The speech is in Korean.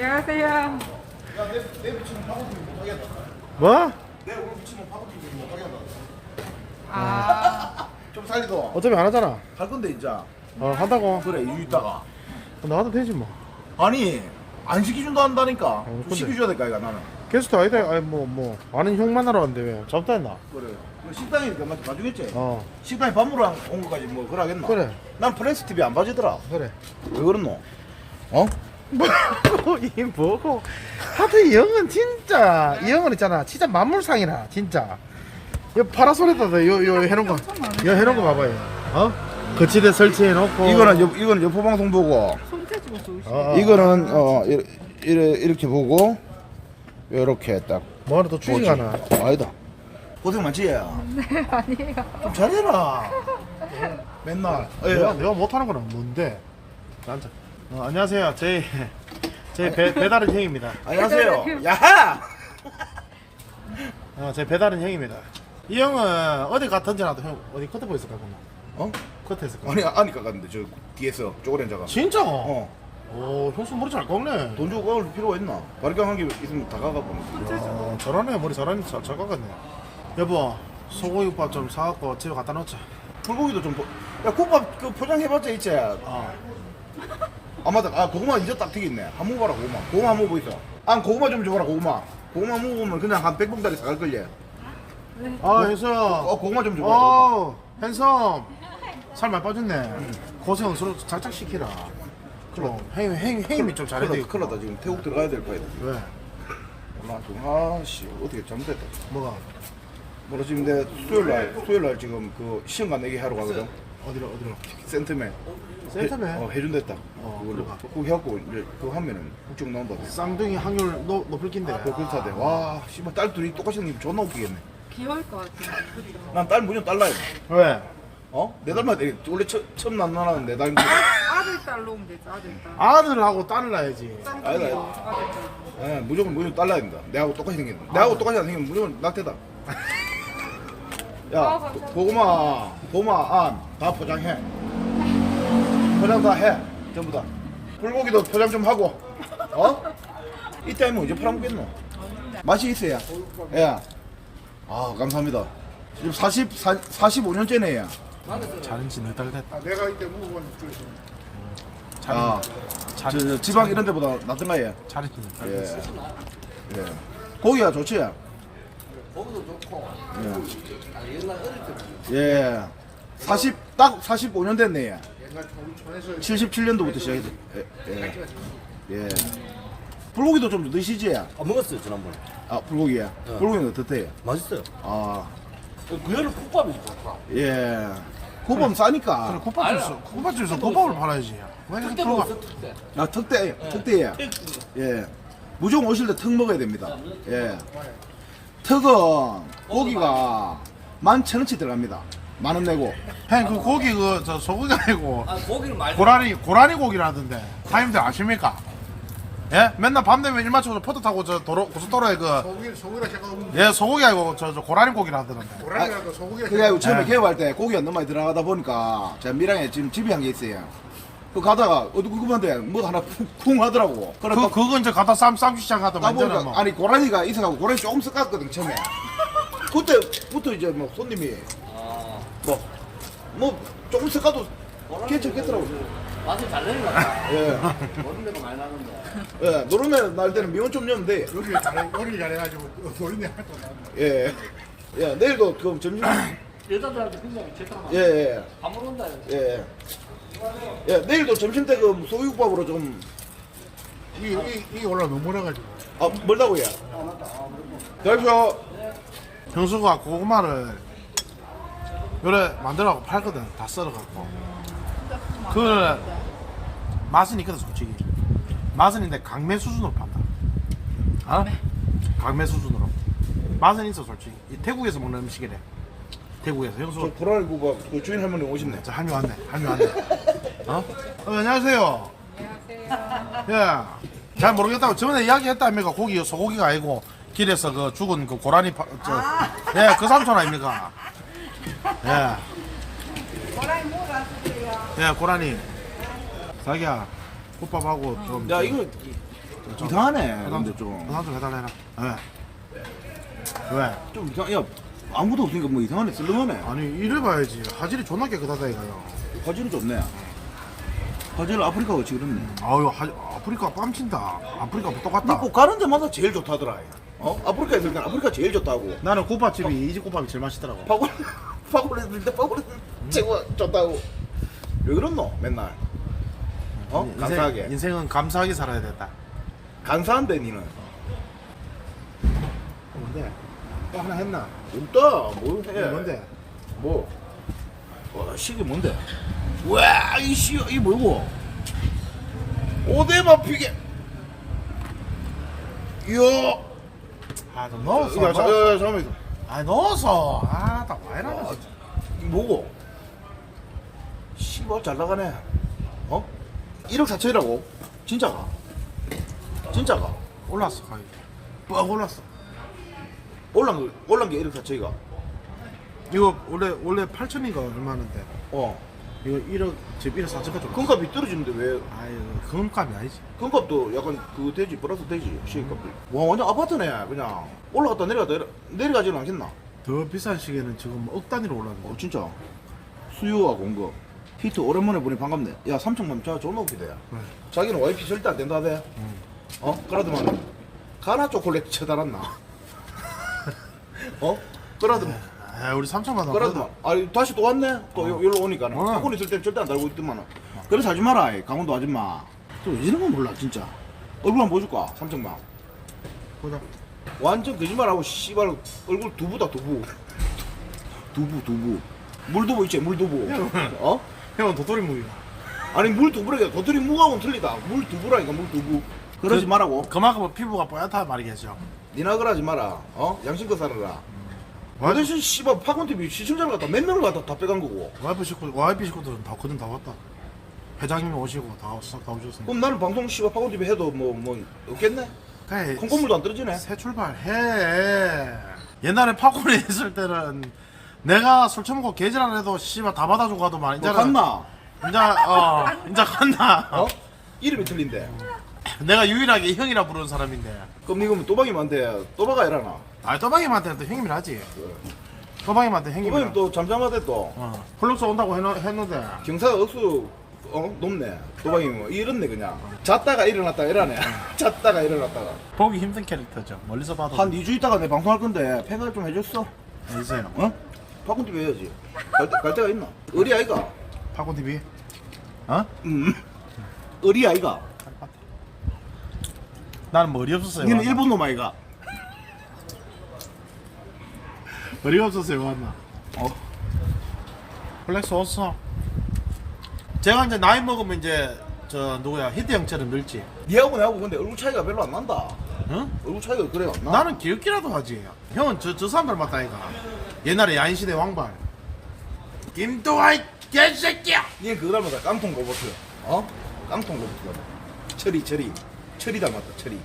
안녕하세요. 야, 내, 내 붙이면 파고들기 못하겠다. 뭐? 내 오늘 붙이면 파고들기 못하겠다. 아, 좀 살리도. 어차피 안 하잖아. 할 건데, 이제. 어, 한다고. 그래, 이 있다가. 나와도 되지 뭐. 아니, 안 시켜준다 한다니까. 어, 좀. 시켜줘야 될까, 이거 나는. 게스트 아니다. 아니 뭐 뭐. 아는 형 만나러 왔는데 왜? 잡다 했나? 그래. 그 식당이니까 막 봐주겠지? 어. 식당에 밥 먹으러 온 거까지 뭐, 그러겠나? 그래. 난 프레스 TV 안 봐주더라. 그래. 왜 그랬노? 어? 뭐고 이 뭐고? 하도 이 형은 진짜 이 형은 있잖아. 진짜 만물상이라 진짜. 이 파라솔에다가 요 요 해놓은 거, 요 해놓은 거 봐봐요. 어? 거치대 설치해놓고. 이거는, 여, 이거는 여포 방송 보고, 손재주가 좋으시네. 어, 어. 이거는, 어, 이렇게, 이렇게 보고, 요렇게 딱. 뭐 하나 또 추기가 나. 아니다. 고생 많지, 얘? 네, 아니에요. 좀 잘해라. 맨날. 내가 예. 내가 못하는 거는 뭔데? 자, 앉아. 어, 안녕하세요. 제, 제 배, 배달은 형입니다. 안녕하세요. 야하! 어, 제 배달은 형입니다. 이 형은 어디 갔던지 나도 형 어디 커트 보였을 거구나. 어? 커트 했을 거. 아니, 아니까 갔는데, 저 뒤에서 쪼그린 자가. 진짜? 어. 오, 형수 머리 잘 깎네. 돈 주고 가올 필요가 있나? 바리깡 한개 있으면 다 가가보네. 어, 잘하네. 머리 잘하니 잘, 잘 깎았네. 여보, 소고기밥 좀 사갖고 집에 갖다 놓자. 불고기도 좀, 보... 야, 국밥 그 포장해봤자 있지? 어. 아, 맞다. 아, 고구마 이제 딱 튀겼네. 한 먹어봐라, 고구마. 고구마 한 먹어보 있어. 아, 고구마 좀 줘봐라, 고구마. 고구마 먹으면 그냥 한 100봉다리 사갈걸요. 아, 현수. 어, 고구마 좀 줘봐라. 어, 현섬. 살 많이 빠졌네. 고생 서로 작작 시키라. 그럼 행, 행, 행님이 좀 잘해야. 났다, 큰일 났다. 지금 태국 들어가야 될 거야. 왜? 몰라, 좀, 아, 씨, 어떻게 잘못됐다. 뭐가? 뭐라 지금 내 수요일 날, 수요일 날 지금 그 시험관 내기 하러 가거든. 어디로, 어디로? 센트맨. 센터맨? 해, 어, 해준댔다. 어, 그걸로. 그거. 그거 해갖고 이제 그거 하면은 국적 나온다. 쌍둥이 확률 높, 높을 낀데. 그 글타대. 와, 씨발 딸 둘이 똑같이 생기면 존나 웃기겠네. 귀여울 것. 그죠? 난딸 무조건 딸라야 돼. 왜? 어? 내 딸만 돼. 원래 처, 처음 난나는 내 딸. 아들 딸로 오면 되죠, 아들 딸. 아들하고 딸을 낳아야지. 쌍둥이. 아들 딸. 예, 무조건 무조건 딸라야 된다. 내하고 똑같이 생겼다. 내하고 똑같이 안 생기면 무조건 낙태다. 야, 아, 감사합니다. 고구마, 고구마, 안, 다 포장해. 포장 다 해. 전부 다. 불고기도 포장 좀 하고. 어? 이따이면 이제 팔아먹겠노. 맛이 있어야. 야. 아, 감사합니다. 지금 40, 45년째네, 야. 잘인지 너딸 됐다. 내가 이때 먹어본 그 아, 저, 저 지방 이런 데보다 낫던가, 얘. 잘인지 너딸 예. 됐어. 예. 고기가 좋지? 예. 예. 40, 딱 45년 됐네, 얘. 옛날 촌에서 77년도부터 시작했지. 예. 예. 예. 불고기도 좀 드시지? 아 먹었어요 지난번에 아, 불고기야. 불고기는 어떻대? 맛있어요 아, 그 여름 국밥이 좋더라 예. 고범 싸니까. 그래, 국밥집에서, 국밥집에서 국밥을 팔아야지. 왜 이렇게 그때 들어가? 먹었어 그때 아, 특대, 특대야. 예. 무조건 오실 때 턱 먹어야 됩니다. 예. 턱은 고기가 만 천 원치 들어갑니다. 만 원 내고. 형, 그 고기, 그, 저, 소고기 아니고, 아 고기는 많이 고라니, 고라니 고기라던데. 사장님들 아십니까? 예? 맨날 밤 되면 일 맞춰서 포트 타고 저 도로, 고속도로에 그, 소고기 소고기라 생각하면 예, 소고기 아니고, 저, 저, 고라니 고기라 하더는데. 고라니라도 소고기라 그게 아니고 처음에 네. 개업할 때 고기가 너무 많이 들어가다 보니까 제가 미랑에 지금 집이 한 개 있어요. 그 가다가 어디 궁금한데 뭐 하나 쿵 하더라고. 그래 그, 또 그건 이제 갖다 쌈, 쌈 시장 가다 까보니까 만드는 뭐. 아니 고라니가 있어가고 고라니 조금 섞었거든 처음에. 그때부터 이제 뭐 손님이 뭐 뭐 조금 섞어도 괜찮겠더라고. 맛이 잘 내는 것 같아 예. 데가 많이 나는데 예. 노름에 날 때는 미원 좀 넣으면 돼. 요리를 잘해 요리를 잘해가지고 노린내 할거 나 예. 예. 내일도 그 점심 여자들한테 굉장히 좋더라 예. 예. 밥 먹는다 예. 예. 내일도 점심 때 그 소유국밥으로 좀 이, 이, 이 올라 너무 멀어가지고 아, 멀다고요? 대표 형수가 고구마를 요래 만들어갖고 팔거든. 다 썰어갖고. 그, 맛은 있거든, 솔직히. 맛은 있는데 강매 수준으로 판다. 아? 강매 수준으로. 맛은 있어, 솔직히. 이 태국에서 먹는 음식이래. 태국에서. 저 형수, 고라니국밥 그 주인 할머니 오셨네. 저 한유 왔네. 한유 왔네. 어? 어, 안녕하세요. 안녕하세요. 예. 잘 모르겠다고 저번에 이야기했다 아닙니까? 고기 소고기가 아니고 길에서 그 죽은 그 고라니 파, 저, 예, 그 삼촌 아닙니까? 예. 고라니 뭐라주세요 예, 고라니. 자기야, 국밥하고 좀. 야, 이거 이상하네. 근데 좀 전화 좀 해달라 해라. 왜? 왜? 좀 이상 야 아무도 없으니까 뭐 이상하네. 썰렁하네. 아니 이래 봐야지. 화질이 존나 깨끗하다 이거요. 화질은 좋네. 화질 아프리카 같이 그렇네 아유 하, 아프리카 뺨친다. 아프리카 똑같다. 꼭 가는 데마다 제일 좋다더라 어? 아프리카에 있을 땐 아프리카 제일 좋다고. 나는 국밥집이 이 집 국밥이 제일 맛있더라고. 파골 파골에 있을 때 파골에 최고 좋다고 왜 그렇노 맨날 어? 인생- 감사하게 인생은 감사하게 살아야 된다 감사한데 니는 뭔데? 또 하나 했나? 없다 뭘 해? 네, 뭔데? 뭐? 와 시계 뭔데? 와 이씨 이 뭐고? 오대마 피게 이야 아 너 넣었어 야, 자, 넣었어. 야, 야, 잠깐만 아 넣었어 아나 아, 이 뭐고? 씨발 잘 나가네. 어? 1억 4천이라고? 진짜가? 진짜가? 올랐어 가격이. 빡 올랐어? 올란 거 올란 게 1억 4천이가? 이거 원래 원래 8천인가 얼마는데? 어. 이거 1억 지금 1억 4천까지 올랐어. 금값이 떨어지는데 왜? 아유 금값이 아니지. 금값도 약간 그 되지 플러스 되지 시계값이 와 완전 아파트네 그냥. 올라갔다 내려갔다 내려, 내려가지는 않겠나 더 비싼 시계는 지금 억 단위로 올랐는데. 어 진짜? 수요와 공급. 히트 오랜만에 보니 반갑네. 야 삼천만 자 존나 웃기다 야. 네. 자기는 와이프 절대 안 된다 대. 어? 그러더만 가나 초콜릿 쳐달았나? 어? 그러더만 아 우리 3천만 원 그러더만 아니 다시 또 왔네? 또 요- 여기로 오니까. 어. 사건 있을 땐 절대 안 달고 있더만 그래서 하지 마라 이 강원도 아줌마. 또 이런 건 몰라 진짜. 얼굴 한번 보여줄까 삼천만? 보자 완전 거짓말하고 씨발 얼굴 두부다 두부. 두부 두부. 물두부 있지 물두부. 어? 형은 도토리 무기가 아니 물두부라니까 도토리 무하고는 틀리다. 물두부라니까 물두부. 그러지 그- 말라고. 그만큼 피부가 뽀얗다 말이겠죠 니나 그러지 마라. 어? 양심껏 살아라. 와이프, 어대신 씨발 파곤TV 시청자를 갖다 몇 명을 갖다 다 빼간 거고. 와이프 식구 와이프 식구들은 다 거든 다 왔다. 회장님 오시고 다싹다 오셨으니까. 그럼 나는 방송 씨발 파곤TV 해도 뭐 뭐 없겠네? 그래 콩고물도 안 떨어지네. 새 출발해. 옛날에 팝콘에 있을 때는 내가 술 처먹고 개질 안 해도 씨발 다 받아주고 가더만 뭐 이제는 갔나? 이제 어 이제 갔나? 어? 이름이 틀린데. 내가 유일하게 형이라 부르는 사람인데. 그럼 이거 또박이만한테 또박아 해라나? 아 또방이한테는 또 형님이라 하지. 또방이한테 형님이라. 또박이 또 잠잠하대 또. 어. 플럭스 온다고 해놓, 했는데. 경사가 억수 어 높네 도박이 뭐 이렇네 그냥 잤다가 일어났다가 이러네 잤다가 일어났다가 보기 힘든 캐릭터죠 멀리서 봐도 한 2주 있다가 내 방송할 건데 폐가 좀 해줬어 있어요 어? 파콘TV 해야지 갈, 데, 갈 데가 있나? 어리 아이가? 팝콘 TV 어? 음 어리 아이가? 나는 머리 없었어요 니는? 일본 놈 아이가? 머리 없었어요 왔나 어? 플렉스 왔어 제가 이제 나이 먹으면 이제 저 누구야 히트 형처럼 늙지. 니하고 내하고 근데 얼굴 차이가 별로 안 난다. 응? 얼굴 차이가 그래 안 나? 나는 기억기라도 하지. 형은 저, 저 사람 닮았다 이가. 옛날에 야인시대 왕발. 김도아이 개새끼야! 니는 그거 닮았다. 깡통 로봇. 어? 깡통 로봇. 닮았다 철이 철이. 철이 닮았다 철이